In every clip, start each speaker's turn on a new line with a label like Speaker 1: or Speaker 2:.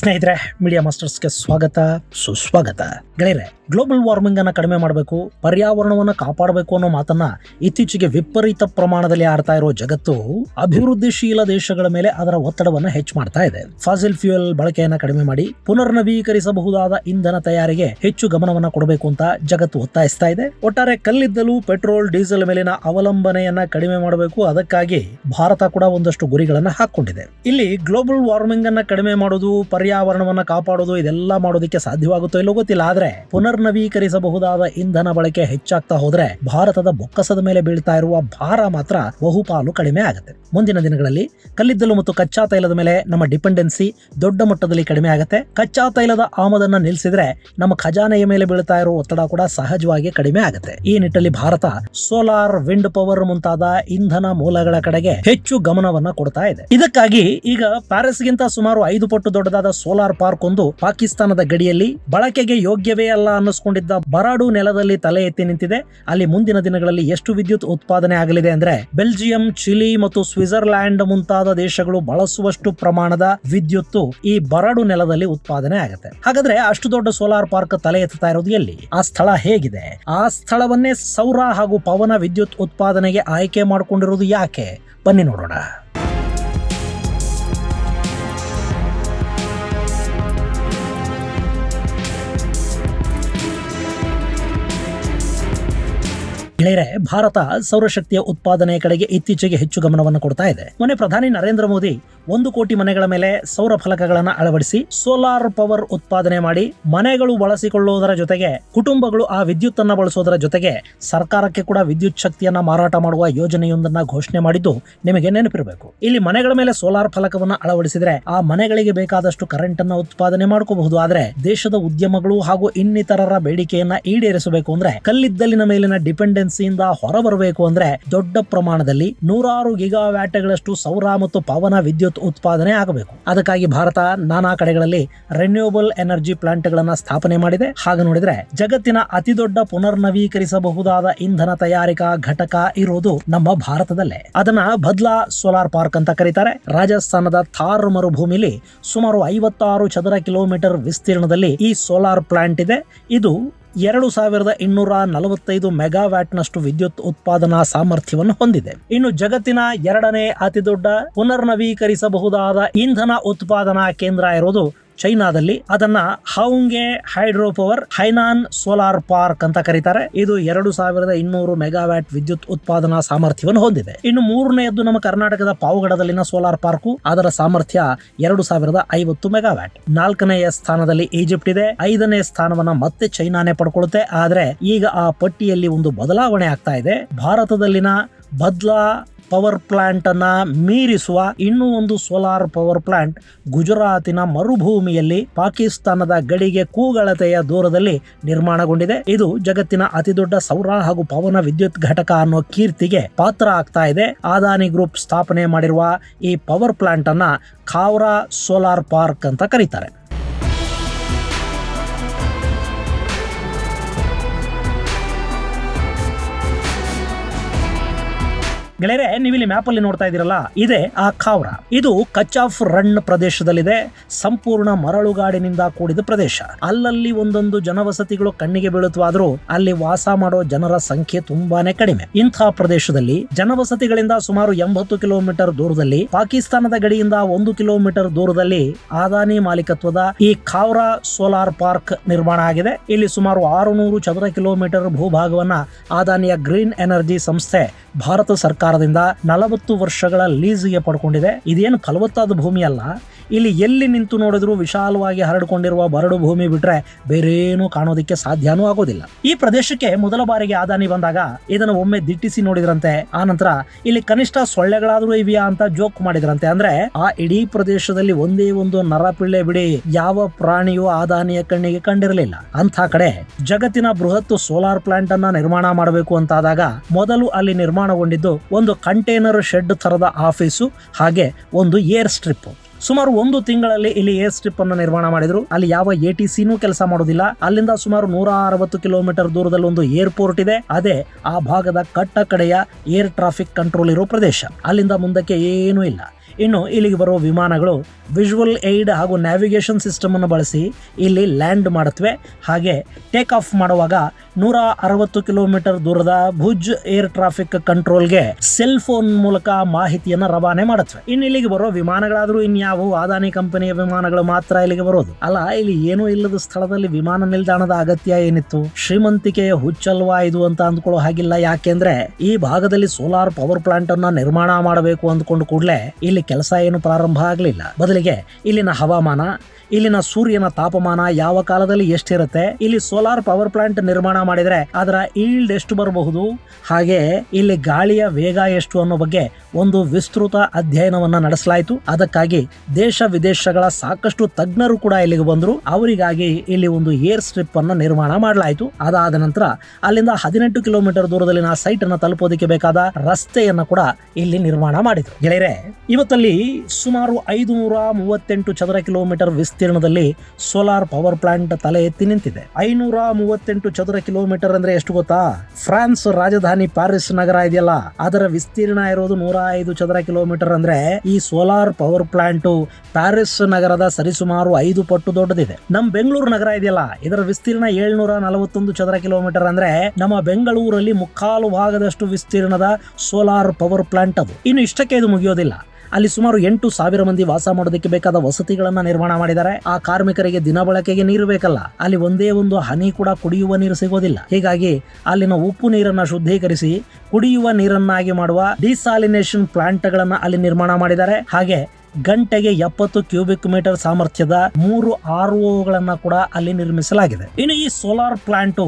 Speaker 1: ಸ್ನೇಹಿತರೆ ಮೀಡಿಯಾ ಮಾಸ್ಟರ್ಸ್ಗೆ ಸ್ವಾಗತ, ಸುಸ್ವಾಗತ. ಗೆಳೆಯರೆ ಗ್ಲೋಬಲ್ ವಾರ್ಮಿಂಗ್ ಅನ್ನ ಕಡಿಮೆ ಮಾಡಬೇಕು, ಪರ್ಯಾವರಣವನ್ನು ಕಾಪಾಡಬೇಕು ಅನ್ನೋ ಮಾತನ್ನ ಇತ್ತೀಚೆಗೆ ವಿಪರೀತ ಪ್ರಮಾಣದಲ್ಲಿ ಆಡ್ತಾ ಇರೋ ಜಗತ್ತು ಅಭಿವೃದ್ಧಿಶೀಲ ದೇಶಗಳ ಮೇಲೆ ಅದರ ಒತ್ತಡವನ್ನು ಹೆಚ್ಚು ಮಾಡ್ತಾ ಇದೆ. ಫಾಸಿಲ್ ಫ್ಯೂಯಲ್ ಬಳಕೆಯನ್ನ ಕಡಿಮೆ ಮಾಡಿ, ಪುನರ್ನವೀಕರಿಸಬಹುದಾದ ಇಂಧನ ತಯಾರಿಗೆ ಹೆಚ್ಚು ಗಮನವನ್ನು ಕೊಡಬೇಕು ಅಂತ ಜಗತ್ತು ಒತ್ತಾಯಿಸ್ತಾ ಇದೆ. ಒಟ್ಟಾರೆ ಕಲ್ಲಿದ್ದಲು, ಪೆಟ್ರೋಲ್, ಡೀಸೆಲ್ ಮೇಲಿನ ಅವಲಂಬನೆಯನ್ನ ಕಡಿಮೆ ಮಾಡಬೇಕು, ಅದಕ್ಕಾಗಿ ಭಾರತ ಕೂಡ ಒಂದಷ್ಟು ಗುರಿಗಳನ್ನು ಹಾಕೊಂಡಿದೆ ಇಲ್ಲಿ ಗ್ಲೋಬಲ್ ವಾರ್ಮಿಂಗ್ ಅನ್ನ ಕಡಿಮೆ ಮಾಡೋದು ಪರ್ಯಾವರಣವನ್ನ ಕಾಪಾಡೋದು, ಇದೆಲ್ಲ ಮಾಡೋದಕ್ಕೆ ಸಾಧ್ಯವಾಗುತ್ತೋ ಇಲ್ಲೋ ಗೊತ್ತಿಲ್ಲ. ಆದ್ರೆ ಪುನರ್ನವೀಕರಿಸಬಹುದಾದ ಇಂಧನ ಬಳಕೆ ಹೆಚ್ಚಾಗ್ತಾ ಹೋದ್ರೆ ಭಾರತದ ಬೊಕ್ಕಸದ ಮೇಲೆ ಬೀಳ್ತಾ ಇರುವ ಭಾರ ಮಾತ್ರ ಬಹುಪಾಲು ಕಡಿಮೆ ಆಗುತ್ತೆ. ಮುಂದಿನ ದಿನಗಳಲ್ಲಿ ಕಲ್ಲಿದ್ದಲು ಮತ್ತು ಕಚ್ಚಾ ತೈಲದ ಮೇಲೆ ನಮ್ಮ ಡಿಪೆಂಡೆನ್ಸಿ ದೊಡ್ಡ ಮಟ್ಟದಲ್ಲಿ ಕಡಿಮೆ ಆಗುತ್ತೆ. ಕಚ್ಚಾ ತೈಲದ ಆಮದನ್ನ ನಿಲ್ಲಿಸಿದ್ರೆ ನಮ್ಮ ಖಜಾನೆಯ ಮೇಲೆ ಬೀಳ್ತಾ ಇರುವ ಒತ್ತಡ ಕೂಡ ಸಹಜವಾಗಿ ಕಡಿಮೆ ಆಗುತ್ತೆ. ಈ ನಿಟ್ಟಲ್ಲಿ ಭಾರತ ಸೋಲಾರ್, ವಿಂಡ್ ಪವರ್ ಮುಂತಾದ ಇಂಧನ ಮೂಲಗಳ ಕಡೆಗೆ ಹೆಚ್ಚು ಗಮನವನ್ನ ಕೊಡ್ತಾ ಇದೆ. ಇದಕ್ಕಾಗಿ ಈಗ ಪ್ಯಾರಿಸ್ಗಿಂತ ಸುಮಾರು ಐದು ಪಟ್ಟು ದೊಡ್ಡದಾದ ಸೋಲಾರ್ ಪಾರ್ಕ್ ಒಂದು ಪಾಕಿಸ್ತಾನದ ಗಡಿಯಲ್ಲಿ ಬಳಕೆಗೆ ಯೋಗ್ಯವೇ ಅಲ್ಲ ಅನ್ನಿಸ್ಕೊಂಡಿದ್ದ ಬರಾಡು ನೆಲದಲ್ಲಿ ತಲೆ ಎತ್ತಿ ನಿಂತಿದೆ. ಅಲ್ಲಿ ಮುಂದಿನ ದಿನಗಳಲ್ಲಿ ಎಷ್ಟು ವಿದ್ಯುತ್ ಉತ್ಪಾದನೆ ಆಗಲಿದೆ ಅಂದ್ರೆ ಬೆಲ್ಜಿಯಂ, ಚಿಲಿ ಮತ್ತು ಸ್ವಿಟ್ಜರ್ಲ್ಯಾಂಡ್ ಮುಂತಾದ ದೇಶಗಳು ಬಳಸುವಷ್ಟು ಪ್ರಮಾಣದ ವಿದ್ಯುತ್ತು ಈ ಬರಡು ನೆಲದಲ್ಲಿ ಉತ್ಪಾದನೆ ಆಗುತ್ತೆ. ಹಾಗಾದ್ರೆ ಅಷ್ಟು ದೊಡ್ಡ ಸೋಲಾರ್ ಪಾರ್ಕ್ ತಲೆ ಎತ್ತಾ ಇರೋದು ಎಲ್ಲಿ? ಆ ಸ್ಥಳ ಹೇಗಿದೆ? ಆ ಸ್ಥಳವನ್ನೇ ಸೌರ ಹಾಗೂ ಪವನ ವಿದ್ಯುತ್ ಉತ್ಪಾದನೆಗೆ ಆಯ್ಕೆ ಮಾಡಿಕೊಂಡಿರೋದು ಯಾಕೆ? ಬನ್ನಿ ನೋಡೋಣ. ಗೆಳೆಯರೆ, ಭಾರತ ಸೌರಶಕ್ತಿಯ ಉತ್ಪಾದನೆ ಕಡೆಗೆ ಇತ್ತೀಚೆಗೆ ಹೆಚ್ಚು ಗಮನವನ್ನು ಕೊಡ್ತಾ ಇದೆ. ಮೊನ್ನೆ ಪ್ರಧಾನಿ ನರೇಂದ್ರ ಮೋದಿ ಒಂದು ಕೋಟಿ ಮನೆಗಳ ಮೇಲೆ ಸೌರ ಫಲಕಗಳನ್ನು ಅಳವಡಿಸಿ ಸೋಲಾರ್ ಪವರ್ ಉತ್ಪಾದನೆ ಮಾಡಿ ಮನೆಗಳು ಬಳಸಿಕೊಳ್ಳುವುದರ ಜೊತೆಗೆ ಕುಟುಂಬಗಳು ಆ ವಿದ್ಯುತ್ ಅನ್ನ ಬಳಸೋದರ ಜೊತೆಗೆ ಸರ್ಕಾರಕ್ಕೆ ಕೂಡ ವಿದ್ಯುತ್ ಶಕ್ತಿಯನ್ನ ಮಾರಾಟ ಮಾಡುವ ಯೋಜನೆಯೊಂದನ್ನ ಘೋಷಣೆ ಮಾಡಿದ್ದು ನಿಮಗೆ ನೆನಪಿರಬೇಕು. ಇಲ್ಲಿ ಮನೆಗಳ ಮೇಲೆ ಸೋಲಾರ್ ಫಲಕವನ್ನು ಅಳವಡಿಸಿದ್ರೆ ಆ ಮನೆಗಳಿಗೆ ಬೇಕಾದಷ್ಟು ಕರೆಂಟ್ ಅನ್ನ ಉತ್ಪಾದನೆ ಮಾಡ್ಕೋಬಹುದು. ಆದ್ರೆ ದೇಶದ ಉದ್ಯಮಗಳು ಹಾಗೂ ಇನ್ನಿತರರ ಬೇಡಿಕೆಯನ್ನ ಈಡೇರಿಸಬೇಕು ಅಂದ್ರೆ ಕಲ್ಲಿದ್ದಲಿನ ಮೇಲಿನ ಡಿಪೆಂಡೆನ್ಸಿಯಿಂದ ಹೊರಬರಬೇಕು ಅಂದ್ರೆ ದೊಡ್ಡ ಪ್ರಮಾಣದಲ್ಲಿ ನೂರಾರು ಗಿಗಾವ್ಯಾಟ್ಗಳಷ್ಟು ಸೌರ ಮತ್ತು ಪವನ ವಿದ್ಯುತ್ ಉತ್ಪಾದನೆ ಆಗಬೇಕು. ಅದಕ್ಕಾಗಿ ಭಾರತ ನಾನಾ ಕಡೆಗಳಲ್ಲಿ ರೆನ್ಯೂಬಲ್ ಎನರ್ಜಿ ಪ್ಲಾಂಟ್ ಗಳನ್ನ ಸ್ಥಾಪನೆ ಮಾಡಿದೆ. ಹಾಗೆ ನೋಡಿದ್ರೆ ಜಗತ್ತಿನ ಅತಿ ದೊಡ್ಡ ಪುನರ್ನವೀಕರಿಸಬಹುದಾದ ಇಂಧನ ತಯಾರಿಕಾ ಘಟಕ ಇರುವುದು ನಮ್ಮ ಭಾರತದಲ್ಲೇ. ಅದನ್ನ ಬದ್ಲಾ ಸೋಲಾರ್ ಪಾರ್ಕ್ ಅಂತ ಕರೀತಾರೆ. ರಾಜಸ್ಥಾನದ ಥಾರ್ ಮರುಭೂಮಿಲಿ ಸುಮಾರು ಐವತ್ತಾರು ಚದರ ಕಿಲೋಮೀಟರ್ ವಿಸ್ತೀರ್ಣದಲ್ಲಿ ಈ ಸೋಲಾರ್ ಪ್ಲಾಂಟ್ ಇದೆ. ಇದು ಎರಡು ಸಾವಿರದ ಇನ್ನೂರ ನಲವತ್ತೈದು ಮೆಗಾವ್ಯಾಟ್ನಷ್ಟು ವಿದ್ಯುತ್ ಉತ್ಪಾದನಾ ಸಾಮರ್ಥ್ಯವನ್ನು ಹೊಂದಿದೆ. ಇನ್ನು ಜಗತ್ತಿನ ಎರಡನೇ ಅತಿದೊಡ್ಡ ಪುನರ್ನವೀಕರಿಸಬಹುದಾದ ಇಂಧನ ಉತ್ಪಾದನಾ ಕೇಂದ್ರ ಇರೋದು ಚೈನಾದಲ್ಲಿ ಅದನ್ನ ಹೌಂಗೆ hydro power Hainan solar park ಅಂತ ಕರೀತಾರೆ. ಇದು ಎರಡು ಸಾವಿರದ ಇನ್ನೂರು ಮೆಗಾವ್ಯಾಟ್ ವಿದ್ಯುತ್ ಉತ್ಪಾದನಾ ಸಾಮರ್ಥ್ಯವನ್ನು ಹೊಂದಿದೆ. ಇನ್ನು ಮೂರನೆಯದ್ದು ನಮ್ಮ ಕರ್ನಾಟಕದ ಪಾವಗಡದಲ್ಲಿನ ಸೋಲಾರ್ ಪಾರ್ಕು. ಅದರ ಸಾಮರ್ಥ್ಯ ಎರಡು ಸಾವಿರದ ಐವತ್ತು ಮೆಗಾವ್ಯಾಟ್. ನಾಲ್ಕನೆಯ ಸ್ಥಾನದಲ್ಲಿ ಈಜಿಪ್ಟ್ ಇದೆ. ಐದನೇ ಸ್ಥಾನವನ್ನ ಮತ್ತೆ ಚೈನಾನೇ ಪಡ್ಕೊಳ್ಳುತ್ತೆ ಆದ್ರೆ ಈಗ ಆ ಪಟ್ಟಿಯಲ್ಲಿ ಒಂದು ಬದಲಾವಣೆ ಆಗ್ತಾ ಇದೆ. ಭಾರತದಲ್ಲಿನ ಬದ್ಲಾ ಪವರ್ ಪ್ಲಾಂಟ್ ಅನ್ನ ಮೀರಿಸುವ ಇನ್ನೂ ಒಂದು ಸೋಲಾರ್ ಪವರ್ ಪ್ಲಾಂಟ್ ಗುಜರಾತಿನ ಮರುಭೂಮಿಯಲ್ಲಿ ಪಾಕಿಸ್ತಾನದ ಗಡಿಗೆ ಕೂಗಳತೆಯ ದೂರದಲ್ಲಿ ನಿರ್ಮಾಣಗೊಂಡಿದೆ. ಇದು ಜಗತ್ತಿನ ಅತಿದೊಡ್ಡ ಸೌರ ಹಾಗೂ ಪವನ ವಿದ್ಯುತ್ ಘಟಕ ಅನ್ನೋ ಕೀರ್ತಿಗೆ ಪಾತ್ರ ಆಗ್ತಾ ಇದೆ. ಆದಾನಿ ಗ್ರೂಪ್ ಸ್ಥಾಪನೆ ಮಾಡಿರುವ ಈ ಪವರ್ ಪ್ಲಾಂಟ್ ಅನ್ನ ಖಾವ್ರಾ ಸೋಲಾರ್ ಪಾರ್ಕ್ ಅಂತ ಕರೀತಾರೆ. ಗೆಳೆಯರೆ, ನೀವಿಲ್ಲಿ ಮ್ಯಾಪ್ ಅಲ್ಲಿ ನೋಡ್ತಾ ಇದ್ದೀರಲ್ಲ, ಇದೆ ಆ ಖಾವ್ರ ಇದು ಕಚ್ ಆಫ್ ರನ್ ಪ್ರದೇಶದಲ್ಲಿದೆ. ಸಂಪೂರ್ಣ ಮರಳುಗಾಡಿನಿಂದ ಕೂಡಿದ ಪ್ರದೇಶ. ಅಲ್ಲಲ್ಲಿ ಒಂದೊಂದು ಜನವಸತಿಗಳು ಕಣ್ಣಿಗೆ ಬೀಳುತ್ತವಾದ್ರೂ ಅಲ್ಲಿ ವಾಸ ಮಾಡೋ ಜನರ ಸಂಖ್ಯೆ ತುಂಬಾನೇ ಕಡಿಮೆ. ಇಂತಹ ಪ್ರದೇಶದಲ್ಲಿ ಜನವಸತಿಗಳಿಂದ ಸುಮಾರು ಎಂಬತ್ತು ಕಿಲೋಮೀಟರ್ ದೂರದಲ್ಲಿ, ಪಾಕಿಸ್ತಾನದ ಗಡಿಯಿಂದ ಒಂದು ಕಿಲೋಮೀಟರ್ ದೂರದಲ್ಲಿ ಆದಾನಿ ಮಾಲೀಕತ್ವದ ಈ ಖಾವ್ರಾ ಸೋಲಾರ್ ಪಾರ್ಕ್ ನಿರ್ಮಾಣ ಆಗಿದೆ. ಇಲ್ಲಿ ಸುಮಾರು ಆರುನೂರು ಚದರ ಕಿಲೋಮೀಟರ್ ಭೂಭಾಗವನ್ನ ಆದಾನಿಯ ಗ್ರೀನ್ ಎನರ್ಜಿ ಸಂಸ್ಥೆ, ಭಾರತ ಸರ್ಕಾರದಿಂದ ನಲವತ್ತು ವರ್ಷಗಳ ಲೀಸ್ಗೆ ಪಡ್ಕೊಂಡಿದೆ. ಇದೇನು ಫಲವತ್ತಾದ ಭೂಮಿ ಅಲ್ಲ. ಇಲ್ಲಿ ಎಲ್ಲಿ ನಿಂತು ನೋಡಿದ್ರು ವಿಶಾಲವಾಗಿ ಹರಡಿಕೊಂಡಿರುವ ಬರಡು ಭೂಮಿ ಬಿಟ್ರೆ ಬೇರೇನು ಕಾಣೋದಕ್ಕೆ ಸಾಧ್ಯನೂ ಆಗೋದಿಲ್ಲ. ಈ ಪ್ರದೇಶಕ್ಕೆ ಮೊದಲ ಬಾರಿಗೆ ಆದಾನಿ ಬಂದಾಗ ಇದನ್ನು ಒಮ್ಮೆ ದಿಟ್ಟಿಸಿ ನೋಡಿದ್ರಂತೆ. ಆ ನಂತರ ಇಲ್ಲಿ ಕನಿಷ್ಠ ಸೊಳ್ಳೆಗಳಾದ್ರೂ ಇವೆಯಾ ಅಂತ ಜೋಕ್ ಮಾಡಿದ್ರಂತೆ. ಅಂದ್ರೆ ಆ ಇಡೀ ಪ್ರದೇಶದಲ್ಲಿ ಒಂದೇ ಒಂದು ನರಪಿಳ್ಳೆ ಬಿಡಿ ಯಾವ ಪ್ರಾಣಿಯೂ ಆದಾನಿಯ ಕಣ್ಣಿಗೆ ಕಂಡಿರಲಿಲ್ಲ. ಅಂತ ಕಡೆ ಜಗತ್ತಿನ ಬೃಹತ್ ಸೋಲಾರ್ ಪ್ಲಾಂಟ್ ಅನ್ನ ನಿರ್ಮಾಣ ಮಾಡಬೇಕು ಅಂತಾದಾಗ ಮೊದಲು ಅಲ್ಲಿ ನಿರ್ಮಾಣಗೊಂಡಿದ್ದು ಒಂದು ಕಂಟೈನರ್ ಶೆಡ್ ತರದ ಆಫೀಸು, ಹಾಗೆ ಒಂದು ಏರ್ ಸ್ಟ್ರಿಪ್ ಸುಮಾರು ಒಂದು ತಿಂಗಳಲ್ಲಿ ಇಲ್ಲಿ ಏರ್ ಸ್ಟ್ರಿಪ್ ಅನ್ನು ನಿರ್ಮಾಣ ಮಾಡಿದ್ರು. ಅಲ್ಲಿ ಯಾವ ಎ ಟಿ ಸಿನೂ ಕೆಲಸ ಮಾಡೋದಿಲ್ಲ. ಅಲ್ಲಿಂದ ಸುಮಾರು ನೂರ ಅರವತ್ತು ಕಿಲೋಮೀಟರ್ ದೂರದಲ್ಲಿ ಒಂದು ಏರ್ಪೋರ್ಟ್ ಇದೆ. ಅದೇ ಆ ಭಾಗದ ಕಟ್ಟ ಕಡೆಯ ಏರ್ ಟ್ರಾಫಿಕ್ ಕಂಟ್ರೋಲ್ ಇರೋ ಪ್ರದೇಶ. ಅಲ್ಲಿಂದ ಮುಂದಕ್ಕೆ ಏನೂ ಇಲ್ಲ. ಇನ್ನು ಇಲ್ಲಿಗೆ ಬರುವ ವಿಮಾನಗಳು ವಿಜುವಲ್ ಏಡ್ ಹಾಗೂ ನ್ಯಾವಿಗೇಷನ್ ಸಿಸ್ಟಮ್ ಅನ್ನು ಬಳಸಿ ಇಲ್ಲಿ ಲ್ಯಾಂಡ್ ಮಾಡುತ್ತವೆ. ಹಾಗೆ ಟೇಕ್ ಆಫ್ ಮಾಡುವಾಗ ನೂರ ಅರವತ್ತು ಕಿಲೋಮೀಟರ್ ದೂರದ ಭುಜ್ ಏರ್ ಟ್ರಾಫಿಕ್ ಕಂಟ್ರೋಲ್ಗೆ ಸೆಲ್ ಫೋನ್ ಮೂಲಕ ಮಾಹಿತಿಯನ್ನು ರವಾನೆ ಮಾಡುತ್ತವೆ. ಇನ್ನು ಇಲ್ಲಿಗೆ ಬರೋ ವಿಮಾನಗಳಾದರೂ ಇನ್ಯಾವು ಅದಾನಿ ಕಂಪನಿಯ ವಿಮಾನಗಳು ಮಾತ್ರ ಇಲ್ಲಿಗೆ ಬರೋದು. ಅಲ್ಲ, ಇಲ್ಲಿ ಏನೂ ಇಲ್ಲದ ಸ್ಥಳದಲ್ಲಿ ವಿಮಾನ ನಿಲ್ದಾಣದ ಅಗತ್ಯ ಏನಿತ್ತು? ಶ್ರೀಮಂತಿಕೆಯ ಹುಚ್ಚಲ್ವಾ ಇದು ಅಂತ ಅಂದ್ಕೊಳ್ಳೋ ಹಾಗಿಲ್ಲ. ಯಾಕೆಂದ್ರೆ ಈ ಭಾಗದಲ್ಲಿ ಸೋಲಾರ್ ಪವರ್ ಪ್ಲಾಂಟ್ ಅನ್ನ ನಿರ್ಮಾಣ ಮಾಡಬೇಕು ಅಂದ್ಕೊಂಡು ಕೂಡಲೇ ಇಲ್ಲಿ ಕೆಲಸ ಏನು ಪ್ರಾರಂಭ ಆಗಲಿಲ್ಲ. ಬದಲಿಗೆ ಇಲ್ಲಿನ ಹವಾಮಾನ, ಇಲ್ಲಿನ ಸೂರ್ಯನ ತಾಪಮಾನ ಯಾವ ಕಾಲದಲ್ಲಿ ಎಷ್ಟಿರುತ್ತೆ, ಇಲ್ಲಿ ಸೋಲಾರ್ ಪವರ್ ಪ್ಲಾಂಟ್ ನಿರ್ಮಾಣ ಮಾಡಿದರೆ ಅದರ ಈಲ್ಡ್ ಎಷ್ಟು ಬರಬಹುದು, ಹಾಗೆ ಇಲ್ಲಿ ಗಾಳಿಯ ವೇಗ ಎಷ್ಟು ಅನ್ನೋ ಬಗ್ಗೆ ಒಂದು ವಿಸ್ತೃತ ಅಧ್ಯಯನವನ್ನ ನಡೆಸಲಾಯಿತು. ಅದಕ್ಕಾಗಿ ದೇಶ ವಿದೇಶಗಳ ಸಾಕಷ್ಟು ತಜ್ಞರು ಕೂಡ ಇಲ್ಲಿಗೆ ಬಂದರು. ಅವರಿಗಾಗಿ ಇಲ್ಲಿ ಒಂದು ಏರ್ ಸ್ಟ್ರಿಪ್ ಅನ್ನು ನಿರ್ಮಾಣ ಮಾಡಲಾಯಿತು. ಅದಾದ ನಂತರ ಅಲ್ಲಿಂದ ಹದಿನೆಂಟು ಕಿಲೋಮೀಟರ್ ದೂರದಲ್ಲಿನ ಸೈಟ್ ಅನ್ನು ತಲುಪೋದಕ್ಕೆ ಬೇಕಾದ ರಸ್ತೆಯನ್ನ ಕೂಡ ಇಲ್ಲಿ ನಿರ್ಮಾಣ ಮಾಡಿದ್ರು. ಗೆಳೆಯರೆ ಇವತ್ತಲ್ಲಿ ಸುಮಾರು ಐದು ನೂರ ಮೂವತ್ತೆಂಟು ಚದರ ಕಿಲೋಮೀಟರ್ ವಿಸ್ತೀರ್ಣದಲ್ಲಿ ಸೋಲಾರ್ ಪವರ್ ಪ್ಲಾಂಟ್ ತಲೆ ಎತ್ತಿ ನಿಂತಿದೆ. ಐನೂರ ಮೂವತ್ತೆಂಟು ಚದರ ಕಿಲೋಮೀಟರ್ ಅಂದ್ರೆ ಎಷ್ಟು ಗೊತ್ತಾ? ಫ್ರಾನ್ಸ್ ರಾಜಧಾನಿ ಪ್ಯಾರಿಸ್ ನಗರ ಇದೆಯಲ್ಲ, ಅದರ ವಿಸ್ತೀರ್ಣ ಇರೋದು ನೂರ ಐದು ಚದರ ಕಿಲೋಮೀಟರ್ ಅಂದ್ರೆ ಈ ಸೋಲಾರ್ ಪವರ್ ಪ್ಲಾಂಟ್ ಪ್ಯಾರಿಸ್ ನಗರದ ಸರಿಸುಮಾರು ಐದು ಪಟ್ಟು ದೊಡ್ಡದಿದೆ. ನಮ್ ಬೆಂಗಳೂರು ನಗರ ಇದೆಯಲ್ಲ, ಇದರ ವಿಸ್ತೀರ್ಣ ಏಳ್ನೂರ ನಲವತ್ತೊಂದು ಚದರ ಕಿಲೋಮೀಟರ್ ಅಂದ್ರೆ ನಮ್ಮ ಬೆಂಗಳೂರಲ್ಲಿ ಮುಕ್ಕಾಲು ಭಾಗದಷ್ಟು ವಿಸ್ತೀರ್ಣದ ಸೋಲಾರ್ ಪವರ್ ಪ್ಲಾಂಟ್ ಅದು. ಇನ್ನು ಇಷ್ಟಕ್ಕೆ ಇದು ಮುಗಿಯೋದಿಲ್ಲ. ಅಲ್ಲಿ ಸುಮಾರು ಎಂಟು ಸಾವಿರ ಮಂದಿ ವಾಸ ಮಾಡೋದಕ್ಕೆ ಬೇಕಾದ ವಸತಿಗಳನ್ನ ನಿರ್ಮಾಣ ಮಾಡಿದ್ದಾರೆ. ಆ ಕಾರ್ಮಿಕರಿಗೆ ದಿನ ಬಳಕೆಗೆ ನೀರು ಬೇಕಲ್ಲ. ಅಲ್ಲಿ ಒಂದೇ ಒಂದು ಹನಿ ಕೂಡ ಕುಡಿಯುವ ನೀರು ಸಿಗೋದಿಲ್ಲ. ಹೀಗಾಗಿ ಅಲ್ಲಿನ ಉಪ್ಪು ನೀರನ್ನ ಶುದ್ಧೀಕರಿಸಿ ಕುಡಿಯುವ ನೀರನ್ನಾಗಿ ಮಾಡುವ ಡಿಸಾಲಿನೇಷನ್ ಪ್ಲಾಂಟ್ಗಳನ್ನು ಅಲ್ಲಿ ನಿರ್ಮಾಣ ಮಾಡಿದ್ದಾರೆ. ಹಾಗೆ ಗಂಟೆಗೆ ಎಪ್ಪತ್ತು ಕ್ಯೂಬಿಕ್ ಮೀಟರ್ ಸಾಮರ್ಥ್ಯದ ಮೂರು ಆರ್ ಓಗಳನ್ನ ಕೂಡ ಅಲ್ಲಿ ನಿರ್ಮಿಸಲಾಗಿದೆ. ಇನ್ನು ಈ ಸೋಲಾರ್ ಪ್ಲಾಂಟು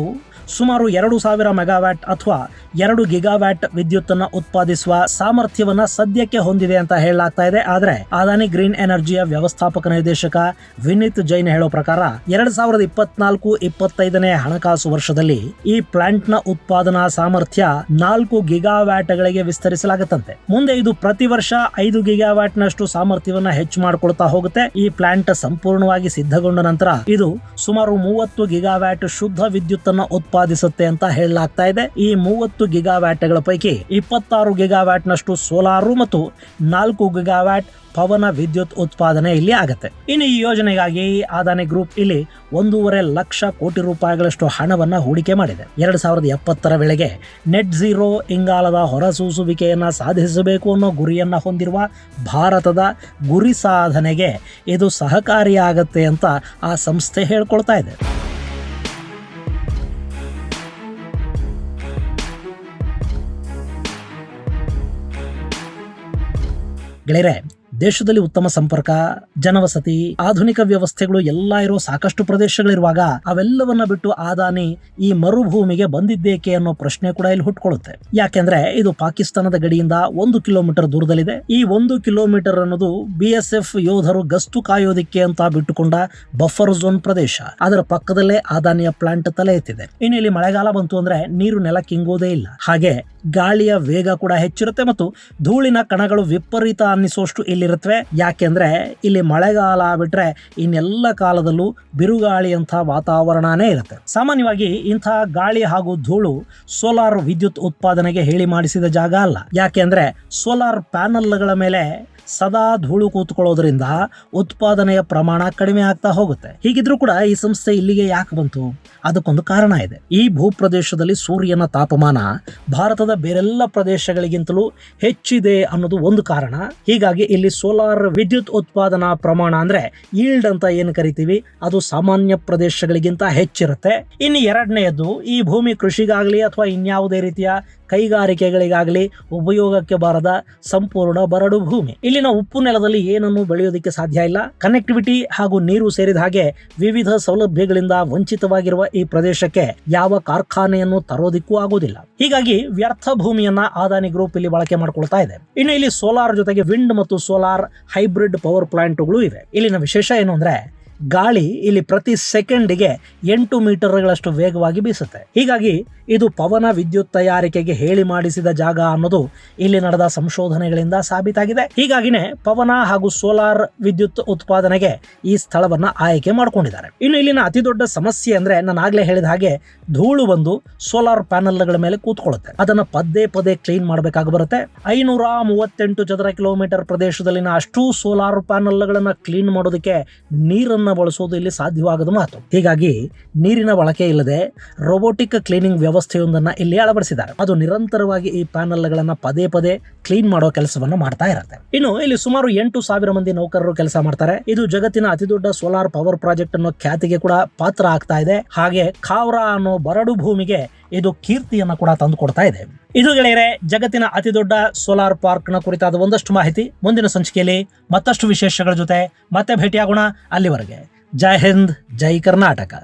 Speaker 1: ಸುಮಾರು ಎರಡು ಸಾವಿರ ಮೆಗಾವ್ಯಾಟ್ ಅಥವಾ ಎರಡು ಗಿಗಾವ್ಯಾಟ್ ವಿದ್ಯುತ್ತನ್ನು ಉತ್ಪಾದಿಸುವ ಸಾಮರ್ಥ್ಯವನ್ನ ಸದ್ಯಕ್ಕೆ ಹೊಂದಿದೆ ಅಂತ ಹೇಳಲಾಗ್ತಾ ಇದೆ. ಆದ್ರೆ ಅದಾನಿ ಗ್ರೀನ್ ಎನರ್ಜಿಯ ವ್ಯವಸ್ಥಾಪಕ ನಿರ್ದೇಶಕ ವಿನೀತ್ ಜೈನ್ ಹೇಳೋ ಪ್ರಕಾರ ಎರಡ್ ಸಾವಿರದ ಇಪ್ಪತ್ನಾಲ್ಕು ಇಪ್ಪತ್ತೈದನೇ ಹಣಕಾಸು ವರ್ಷದಲ್ಲಿ ಈ ಪ್ಲಾಂಟ್ನ ಉತ್ಪಾದನಾ ಸಾಮರ್ಥ್ಯ ನಾಲ್ಕು ಗಿಗಾವ್ಯಾಟ್ ಗಳಿಗೆ ವಿಸ್ತರಿಸಲಾಗುತ್ತಂತೆ. ಮುಂದೆ ಇದು ಪ್ರತಿ ವರ್ಷ ಐದು ಗಿಗಾವ್ಯಾಟ್ ನಷ್ಟು ಸಾಮರ್ಥ್ಯವನ್ನ ಹೆಚ್ಚು ಮಾಡಿಕೊಳ್ತಾ ಹೋಗುತ್ತೆ. ಈ ಪ್ಲಾಂಟ್ ಸಂಪೂರ್ಣವಾಗಿ ಸಿದ್ಧಗೊಂಡ ನಂತರ ಇದು ಸುಮಾರು ಮೂವತ್ತು ಗಿಗಾವ್ಯಾಟ್ ಶುದ್ಧ ವಿದ್ಯುತ್ತನ್ನ ಉತ್ಪಾದಿಸುತ್ತೆ ಅಂತ ಹೇಳಲಾಗ್ತಾ ಇದೆ. ಈ ಮೂವತ್ತು ಗಿಗಾವ್ಯಾಟ್ಗಳ ಪೈಕಿ ಇಪ್ಪತ್ತಾರು ಗಿಗಾವ್ಯಾಟ್ನಷ್ಟು ಸೋಲಾರು ಮತ್ತು ನಾಲ್ಕು ಗಿಗಾವ್ಯಾಟ್ ಪವನ ವಿದ್ಯುತ್ ಉತ್ಪಾದನೆ ಇಲ್ಲಿ ಆಗುತ್ತೆ. ಇನ್ನು ಈ ಯೋಜನೆಗಾಗಿ ಆದಾನಿ ಗ್ರೂಪ್ ಇಲ್ಲಿ ಒಂದೂವರೆ ಲಕ್ಷ ಕೋಟಿ ರೂಪಾಯಿಗಳಷ್ಟು ಹಣವನ್ನ ಹೂಡಿಕೆ ಮಾಡಿದೆ. ಎರಡು ಸಾವಿರದ ಎಪ್ಪತ್ತರ ವೇಳೆಗೆ ನೆಟ್ ಝೀರೋ ಇಂಗಾಲದ ಹೊರಸೂಸುವಿಕೆಯನ್ನು ಸಾಧಿಸಬೇಕು ಅನ್ನೋ ಗುರಿಯನ್ನ ಹೊಂದಿರುವ ಭಾರತದ ಗುರಿ ಸಾಧನೆಗೆ ಇದು ಸಹಕಾರಿಯಾಗತ್ತೆ ಅಂತ ಆ ಸಂಸ್ಥೆ ಹೇಳ್ಕೊಳ್ತಾ ಇದೆ. ಗೆಳೆಯರೆ ದೇಶದಲ್ಲಿ ಉತ್ತಮ ಸಂಪರ್ಕ, ಜನವಸತಿ, ಆಧುನಿಕ ವ್ಯವಸ್ಥೆಗಳು ಎಲ್ಲ ಇರೋ ಸಾಕಷ್ಟು ಪ್ರದೇಶಗಳಿರುವಾಗ ಅವೆಲ್ಲವನ್ನ ಬಿಟ್ಟು ಆದಾನಿ ಈ ಮರುಭೂಮಿಗೆ ಬಂದಿದ್ದೇಕೆ ಅನ್ನೋ ಪ್ರಶ್ನೆ ಕೂಡ ಇಲ್ಲಿ ಹುಟ್ಕೊಳ್ಳುತ್ತೆ. ಯಾಕೆಂದ್ರೆ ಇದು ಪಾಕಿಸ್ತಾನದ ಗಡಿಯಿಂದ ಒಂದು ಕಿಲೋಮೀಟರ್ ದೂರದಲ್ಲಿದೆ. ಈ ಒಂದು ಕಿಲೋಮೀಟರ್ ಅನ್ನೋದು ಬಿ ಯೋಧರು ಗಸ್ತು ಕಾಯೋದಿಕ್ಕೆ ಅಂತ ಬಿಟ್ಟುಕೊಂಡ ಬಫರ್ ಝೋನ್ ಪ್ರದೇಶ. ಅದರ ಪಕ್ಕದಲ್ಲೇ ಆದಾನಿಯ ಪ್ಲಾಂಟ್ ತಲೆ ಎತ್ತಿದೆ. ಇನ್ನು ಇಲ್ಲಿ ಮಳೆಗಾಲ ಬಂತು ಅಂದ್ರೆ ನೀರು ನೆಲಕ್ಕೆ ಇಂಗೋದೇ ಇಲ್ಲ. ಹಾಗೆ ಗಾಳಿಯ ವೇಗ ಕೂಡ ಹೆಚ್ಚಿರುತ್ತೆ ಮತ್ತು ಧೂಳಿನ ಕಣಗಳು ವಿಪರೀತ ಅನ್ನಿಸುವಷ್ಟು ಇಲ್ಲಿರುತ್ತವೆ ಯಾಕೆಂದ್ರೆ ಇಲ್ಲಿ ಮಳೆಗಾಲ ಬಿಟ್ರೆ ಇನ್ನೆಲ್ಲ ಕಾಲದಲ್ಲೂ ಬಿರುಗಾಳಿಯಂಥ ವಾತಾವರಣನೇ ಇರುತ್ತೆ. ಸಾಮಾನ್ಯವಾಗಿ ಇಂಥ ಗಾಳಿ ಹಾಗೂ ಧೂಳು ಸೋಲಾರ್ ವಿದ್ಯುತ್ ಉತ್ಪಾದನೆಗೆ ಹೇಳಿ ಮಾಡಿಸಿದ ಜಾಗ ಅಲ್ಲ. ಯಾಕೆಂದ್ರೆ ಸೋಲಾರ್ ಪ್ಯಾನಲ್ಗಳ ಮೇಲೆ ಸದಾ ಧೂಳು ಕೂತ್ಕೊಳ್ಳೋದ್ರಿಂದ ಉತ್ಪಾದನೆಯ ಪ್ರಮಾಣ ಕಡಿಮೆ ಆಗ್ತಾ ಹೋಗುತ್ತೆ. ಹೀಗಿದ್ರೂ ಕೂಡ ಈ ಸಂಸ್ಥೆ ಇಲ್ಲಿಗೆ ಯಾಕೆ ಬಂತು? ಅದಕ್ಕೊಂದು ಕಾರಣ ಇದೆ. ಈ ಭೂಪ್ರದೇಶದಲ್ಲಿ ಸೂರ್ಯನ ತಾಪಮಾನ ಭಾರತದ ಬೇರೆಲ್ಲ ಪ್ರದೇಶಗಳಿಗಿಂತಲೂ ಹೆಚ್ಚಿದೆ ಅನ್ನೋದು ಒಂದು ಕಾರಣ. ಹೀಗಾಗಿ ಇಲ್ಲಿ ಸೋಲಾರ್ ವಿದ್ಯುತ್ ಉತ್ಪಾದನಾ ಪ್ರಮಾಣ ಅಂದ್ರೆ ಈಲ್ಡ್ ಅಂತ ಏನು ಕರಿತೀವಿ? ಅದು ಸಾಮಾನ್ಯ ಪ್ರದೇಶಗಳಿಗಿಂತ ಹೆಚ್ಚಿರುತ್ತೆ. ಇನ್ನು ಎರಡನೆಯದು ಈ ಭೂಮಿ ಕೃಷಿಗಾಗಲಿ ಅಥವಾ ಇನ್ಯಾವುದೇ ರೀತಿಯ ಕೈಗಾರಿಕೆಗಳಿಗಾಗಲಿ ಉಪಯೋಗಕ್ಕೆ ಬಾರದ ಸಂಪೂರ್ಣ ಬರಡು ಭೂಮಿ. ಇಲ್ಲಿನ ಉಪ್ಪು ನೆಲದಲ್ಲಿ ಏನನ್ನು ಬೆಳೆಯೋದಕ್ಕೆ ಸಾಧ್ಯ ಇಲ್ಲ. ಕನೆಕ್ಟಿವಿಟಿ ಹಾಗೂ ನೀರು ಸೇರಿದ ಹಾಗೆ ವಿವಿಧ ಸೌಲಭ್ಯಗಳಿಂದ ವಂಚಿತವಾಗಿರುವ ಈ ಪ್ರದೇಶಕ್ಕೆ ಯಾವ ಕಾರ್ಖಾನೆಯನ್ನು ತರೋದಿಕ್ಕೂ ಆಗುವುದಿಲ್ಲ. ಹೀಗಾಗಿ ವ್ಯರ್ಥ ಭೂಮಿಯನ್ನ ಆದಾನಿ ಗ್ರೂಪ್ ಇಲ್ಲಿ ಬಳಕೆ ಮಾಡಿಕೊಳ್ತಾ ಇದೆ. ಇನ್ನು ಇಲ್ಲಿ ಸೋಲಾರ್ ಜೊತೆಗೆ ವಿಂಡ್ ಮತ್ತು ಸೋಲಾರ್ ಹೈಬ್ರಿಡ್ ಪವರ್ ಪ್ಲಾಂಟ್ಗಳು ಇವೆ. ಇಲ್ಲಿನ ವಿಶೇಷ ಏನು ಅಂದ್ರೆ ಗಾಳಿ ಇಲ್ಲಿ ಪ್ರತಿ ಸೆಕೆಂಡಿಗೆ ಎಂಟು ಮೀಟರ್ಗಳಷ್ಟು ವೇಗವಾಗಿ ಬೀಸುತ್ತೆ. ಹೀಗಾಗಿ ಇದು ಪವನ ವಿದ್ಯುತ್ ತಯಾರಿಕೆಗೆ ಹೇಳಿ ಮಾಡಿಸಿದ ಜಾಗ ಅನ್ನೋದು ಇಲ್ಲಿ ನಡೆದ ಸಂಶೋಧನೆಗಳಿಂದ ಸಾಬೀತಾಗಿದೆ. ಹೀಗಾಗಿನೇ ಪವನ ಹಾಗೂ ಸೋಲಾರ್ ವಿದ್ಯುತ್ ಉತ್ಪಾದನೆಗೆ ಈ ಸ್ಥಳವನ್ನ ಆಯ್ಕೆ ಮಾಡಿಕೊಂಡಿದ್ದಾರೆ. ಇನ್ನು ಇಲ್ಲಿನ ಅತಿ ದೊಡ್ಡ ಸಮಸ್ಯೆ ಅಂದ್ರೆ ನಾನು ಆಗ್ಲೇ ಹೇಳಿದ ಹಾಗೆ ಧೂಳು ಬಂದು ಸೋಲಾರ್ ಪ್ಯಾನೆಲ್ಗಳ ಮೇಲೆ ಕೂತ್ಕೊಳ್ಳುತ್ತೆ. ಅದನ್ನ ಪದೇ ಪದೇ ಕ್ಲೀನ್ ಮಾಡಬೇಕಾಗಿ ಬರುತ್ತೆ. ಐನೂರ ಮೂವತ್ತೆಂಟು ಚದರ ಕಿಲೋಮೀಟರ್ ಪ್ರದೇಶದಲ್ಲಿನ ಅಷ್ಟು ಸೋಲಾರ್ ಪ್ಯಾನೆಲ್ಗಳನ್ನು ಕ್ಲೀನ್ ಮಾಡೋದಕ್ಕೆ ನೀರನ್ನ ಬಳಸೋದು ಇಲ್ಲಿ ಸಾಧ್ಯವಾಗದ ಮಾತು. ಹೀಗಾಗಿ ನೀರಿನ ಬಳಕೆ ಇಲ್ಲದೆ ರೋಬೋಟಿಕ್ ಕ್ಲೀನಿಂಗ್ ವ್ಯವಸ್ಥೆಯೊಂದನ್ನ ಇಲ್ಲಿ ಅಳವಡಿಸಿದ್ದಾರೆ. ಅದು ನಿರಂತರವಾಗಿ ಈ ಪ್ಯಾನಲ್ಗಳನ್ನ ಪದೇ ಪದೇ ಕ್ಲೀನ್ ಮಾಡೋ ಕೆಲಸವನ್ನು ಮಾಡ್ತಾ ಇರುತ್ತೆ. ಇನ್ನು ಇಲ್ಲಿ ಸುಮಾರು ಎಂಟು ಸಾವಿರ ಮಂದಿ ನೌಕರರು ಕೆಲಸ ಮಾಡ್ತಾರೆ. ಇದು ಜಗತ್ತಿನ ಅತಿದೊಡ್ಡ ಸೋಲಾರ್ ಪವರ್ ಪ್ರಾಜೆಕ್ಟ್ ಅನ್ನೋ ಖ್ಯಾತಿಗೆ ಕೂಡ ಪಾತ್ರ ಆಗ್ತಾ ಇದೆ. ಹಾಗೆ ಖಾವ್ರಾ ಅನ್ನೋ ಬರಡು ಭೂಮಿಗೆ ಇದು ಕೀರ್ತಿಯನ್ನು ಕೂಡ ತಂದು ಕೊಡ್ತಾ ಇದೆ. ಇದು ಗೆಳೆಯರೆ, ಜಗತ್ತಿನ ಅತಿ ದೊಡ್ಡ ಸೋಲಾರ್ ಪಾರ್ಕ್ನ ಕುರಿತಾದ ಒಂದಷ್ಟು ಮಾಹಿತಿ ಮುಂದಿನ ಸಂಚಿಕೆಯಲ್ಲಿ ಮತ್ತಷ್ಟು ವಿಶೇಷಗಳ ಜೊತೆ ಮತ್ತೆ ಭೇಟಿಯಾಗೋಣ ಅಲ್ಲಿವರೆಗೆ. ಜೈ ಹಿಂದ್, ಜೈ ಕರ್ನಾಟಕ.